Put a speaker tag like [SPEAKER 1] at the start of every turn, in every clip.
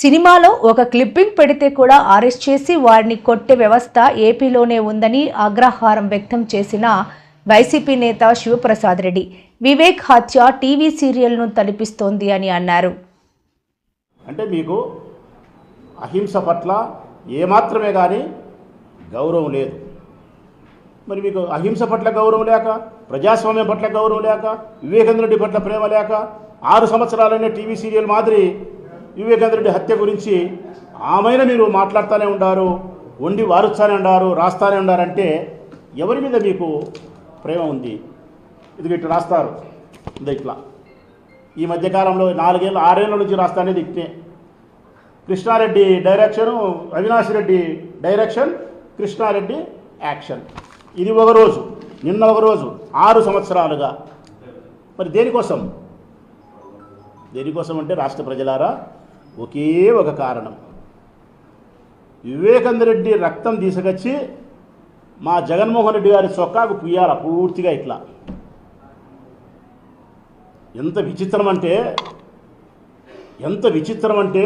[SPEAKER 1] సినిమాలో ఒక క్లిప్పింగ్ పెడితే కూడా అరెస్ట్ చేసి వారిని కొట్టే వ్యవస్థ ఏపీలోనే ఉందని ఆగ్రహారం వ్యక్తం చేసిన వైసీపీ నేత శివప్రసాద్ రెడ్డి. వివేక్ హత్య టీవీ సీరియల్ను తలపిస్తోంది అని అన్నారు.
[SPEAKER 2] అంటే మీకు అహింస పట్ల ఏమాత్రమే కానీ గౌరవం లేదు. మరి మీకు అహింస పట్ల గౌరవం లేక ప్రజాస్వామ్యం పట్ల గౌరవం లేక వివేకానంద రెడ్డి పట్ల ప్రేమ లేక ఆరు సంవత్సరాలైన టీవీ సీరియల్ మాదిరి వివేకానంద రెడ్డి హత్య గురించి ఆమెన మీరు మాట్లాడుతూనే ఉన్నారు వండి వారుస్తానే ఉన్నారు రాస్తానే ఉన్నారంటే ఎవరి మీద మీకు ప్రేమ ఉంది? ఇది ఇట్లా రాస్తారు. ఇది ఇట్లా. ఈ మధ్యకాలంలో నాలుగేళ్ళు ఆరేళ్ళ నుంచి రాస్తానేది ఇట్నే Krishna Reddy direction Avinash Reddy direction Krishna Reddy action. ఇది ఒక రోజు నిన్న ఒక రోజు ఆరు సంవత్సరాలుగా. మరి దేనికోసం? దేనికోసం అంటే రాష్ట్ర ప్రజలారా ఒకే ఒక కారణం. వివేకంద రెడ్డి రక్తం తీసుకొచ్చి మా జగన్మోహన్ రెడ్డి గారి చొక్కాకు పుయ్యాల పూర్తిగా ఇట్లా. ఎంత విచిత్రం అంటే ఎంత విచిత్రం అంటే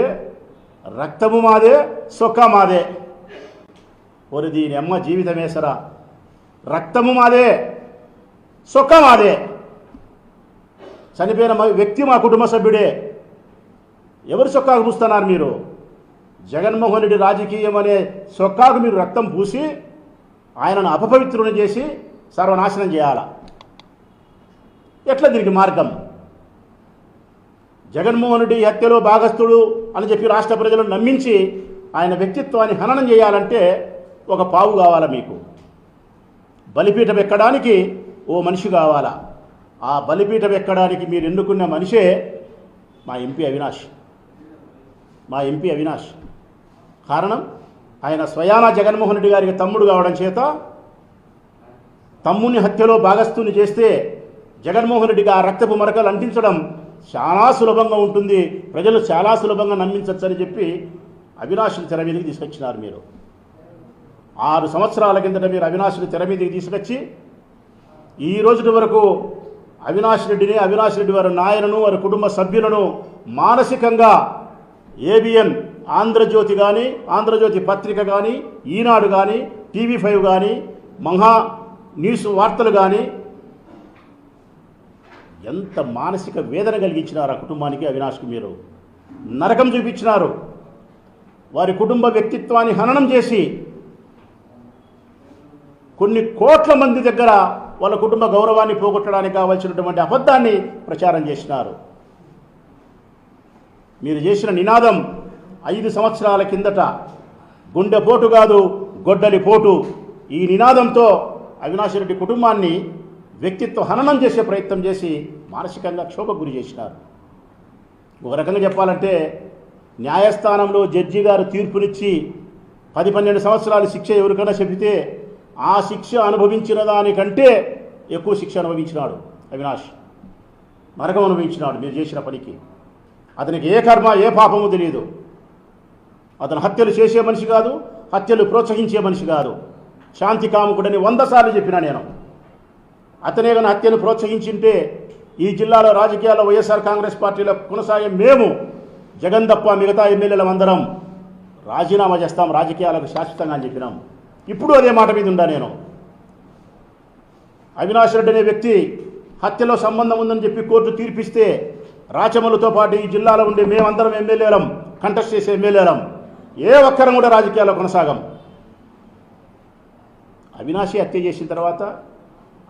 [SPEAKER 2] రక్తము మాదే సొక్కా మాదే. ఒరి దీని అమ్మ జీవితమేసరా రక్తము మాదే సొక్క మాదే. చనిపోయిన వ్యక్తి మా కుటుంబ సభ్యుడే. ఎవరు సొక్కాకు పూస్తున్నారు మీరు? జగన్మోహన్ రెడ్డి రాజకీయం అనే సొక్కాకు మీరు రక్తం పూసి ఆయనను అపపవిత్రుని చేసి సర్వనాశనం చేయాల? ఎట్లా దీనికి మార్గం? జగన్మోహన్ రెడ్డి హత్యలో భాగస్థుడు అని చెప్పి రాష్ట్ర ప్రజలను నమ్మించి ఆయన వ్యక్తిత్వాన్ని హననం చేయాలంటే ఒక పావు కావాలా మీకు? బలిపీఠం ఎక్కడానికి ఓ మనిషి కావాలా? ఆ బలిపీఠం ఎక్కడానికి మీరు ఎన్నుకున్న మనిషే మా ఎంపీ అవినాష్. మా ఎంపీ అవినాష్. కారణం ఆయన స్వయానా జగన్మోహన్ రెడ్డి గారికి తమ్ముడు కావడం చేత తమ్ముని హత్యలో భాగస్థుని చేస్తే జగన్మోహన్ రెడ్డికి ఆ రక్తపు మరకలు అంటించడం చాలా సులభంగా ఉంటుంది. ప్రజలు చాలా సులభంగా నమ్మించవచ్చని చెప్పి అవినాష్ని తెర మీదకి తీసుకొచ్చినారు మీరు. ఆరు సంవత్సరాల కిందట మీరు అవినాష్ని తెర మీదకి తీసుకొచ్చి ఈ రోజుటి వరకు అవినాష్ రెడ్డిని అవినాష్ రెడ్డి వారి నాయనను వారి కుటుంబ సభ్యులను మానసికంగా ఏబిఎన్ ఆంధ్రజ్యోతి కానీ ఆంధ్రజ్యోతి పత్రిక కానీ ఈనాడు కానీ టీవీ ఫైవ్ కానీ మహా న్యూస్ వార్తలు కానీ ఎంత మానసిక వేదన కలిగించినారు ఆ కుటుంబానికి అవినాష్కి మీరు? నరకం చూపించినారు. వారి కుటుంబ వ్యక్తిత్వాన్ని హననం చేసి కొన్ని కోట్ల మంది దగ్గర వాళ్ళ కుటుంబ గౌరవాన్ని పోగొట్టడానికి కావాల్సినటువంటి అబద్ధాన్ని ప్రచారం చేసినారు. మీరు చేసిన నినాదం ఐదు సంవత్సరాల కిందట గుండెపోటు కాదు గొడ్డలి పోటు. ఈ నినాదంతో అవినాష్ రెడ్డి కుటుంబాన్ని వ్యక్తిత్వ హననం చేసే ప్రయత్నం చేసి మానసికంగా క్షోభకు గురి చేసినారు. ఒక రకంగా చెప్పాలంటే న్యాయస్థానంలో జడ్జి గారు తీర్పునిచ్చి పది పన్నెండు సంవత్సరాల శిక్ష ఎవరికైనా చెబితే ఆ శిక్ష అనుభవించిన దానికంటే ఎక్కువ శిక్ష అనుభవించినాడు అవినాష్. నరకం అనుభవించినాడు మీరు చేసిన పనికి. అతనికి ఏ కర్మ ఏ పాపము తెలియదు అతను హత్యలు చేసే మనిషి కాదు హత్యలు ప్రోత్సహించే మనిషి కాదు. శాంతి కాముకుడని వంద సార్లు చెప్పినా నేను. అతనే కానీ హత్యను ప్రోత్సహించింటే ఈ జిల్లాలో రాజకీయాల్లో వైఎస్ఆర్ కాంగ్రెస్ పార్టీలో కొనసాగే మేము జగన్ తప్ప మిగతా ఎమ్మెల్యేలం అందరం రాజీనామా చేస్తాం రాజకీయాలకు శాశ్వతంగా అని చెప్పినాం. ఇప్పుడు అదే మాట మీద ఉండా నేను. అవినాష్ రెడ్డి అనే వ్యక్తి హత్యలో సంబంధం ఉందని చెప్పి కోర్టు తీర్పిస్తే రాచమలతో పాటు ఈ జిల్లాలో ఉండే మేమందరం ఎమ్మెల్యేలం కంటెస్ట్ చేసే ఎమ్మెల్యేలం. ఏ ఒక్కరం కూడా రాజకీయాల్లో కొనసాగం. అవినాశి హత్య చేసిన తర్వాత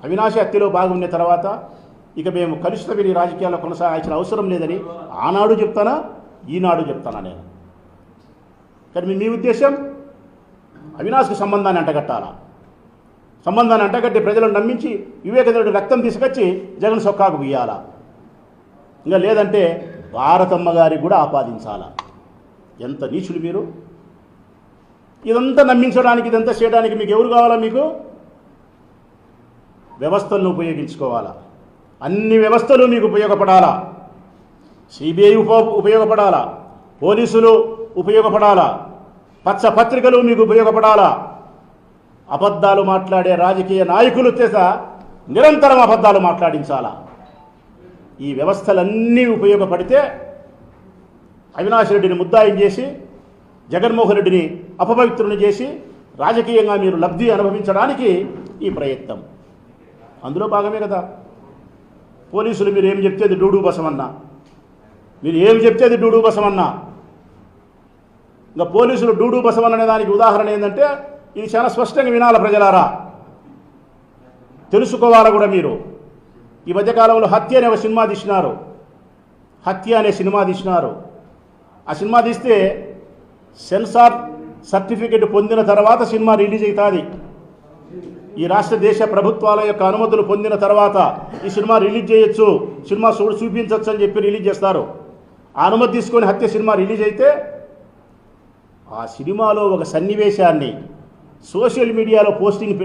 [SPEAKER 2] అవినాశి హత్యలో బాగున్న తర్వాత ఇక మేము కలుషిత విని రాజకీయాల్లో కొనసాగాల్సిన అవసరం లేదని ఆనాడు చెప్తానా ఈనాడు చెప్తానా నేను. కానీ మీ- ఉద్దేశం అవినాశ్కి సంబంధాన్ని అంటగట్టాలా? సంబంధాన్ని అంటగట్టి ప్రజలను నమ్మించి వివేకానందుడి రక్తం తీసుకొచ్చి జగన్ సొక్కాకు బియ్యాలా ఇంకా లేదంటే భారతమ్మ గారికి కూడా ఆపాదించాలా? ఎంత నీచులు మీరు? ఇదంతా నమ్మించడానికి ఇదంతా చేయడానికి మీకు ఎవరు కావాలా మీకు? వ్యవస్థలను ఉపయోగించుకోవాలా? అన్ని వ్యవస్థలు మీకు ఉపయోగపడాలా? సిబిఐ ఉప ఉపయోగపడాలా? పోలీసులు ఉపయోగపడాలా? పచ్చ పత్రికలు మీకు ఉపయోగపడాలా? అబద్ధాలు మాట్లాడే రాజకీయ నాయకులు చేత నిరంతరం అబద్ధాలు మాట్లాడించాలా? ఈ వ్యవస్థలన్నీ ఉపయోగపడితే అవినాష్ రెడ్డిని ముద్దాయం చేసి జగన్మోహన్ రెడ్డిని అపవిత్రుని చేసి రాజకీయంగా మీరు లబ్ధి అనుభవించడానికి ఈ ప్రయత్నం. అందులో భాగమే కదా. పోలీసులు మీరు ఏం చెప్తే అది డూడు బసమన్నా. మీరు ఏం చెప్తే అది డూడు బసమన్నా. ఇంకా పోలీసులు డూడు బసవన్ అనే దానికి ఉదాహరణ ఏంటంటే ఇది చాలా స్పష్టంగా వినాల ప్రజలారా. తెలుసుకోవాలి కూడా మీరు. ఈ మధ్యకాలంలో హత్య అనే ఒక సినిమా తీసినారు. హత్య అనే సినిమా తీసినారు. ఆ సినిమా తీస్తే సెన్సార్ సర్టిఫికెట్ పొందిన తర్వాత సినిమా రిలీజ్ అవుతుంది. ఈ రాష్ట్ర దేశ ప్రభుత్వాల యొక్క అనుమతులు పొందిన తర్వాత ఈ సినిమా రిలీజ్ చేయొచ్చు సినిమా చూడు చూపించవచ్చు అని చెప్పి రిలీజ్ చేస్తారు. ఆ అనుమతి తీసుకొని హత్య సినిమా రిలీజ్ అయితే ఆ సినిమాలో ఒక సన్నివేశాన్ని సోషల్ మీడియాలో పోస్టింగ్ పెట్టి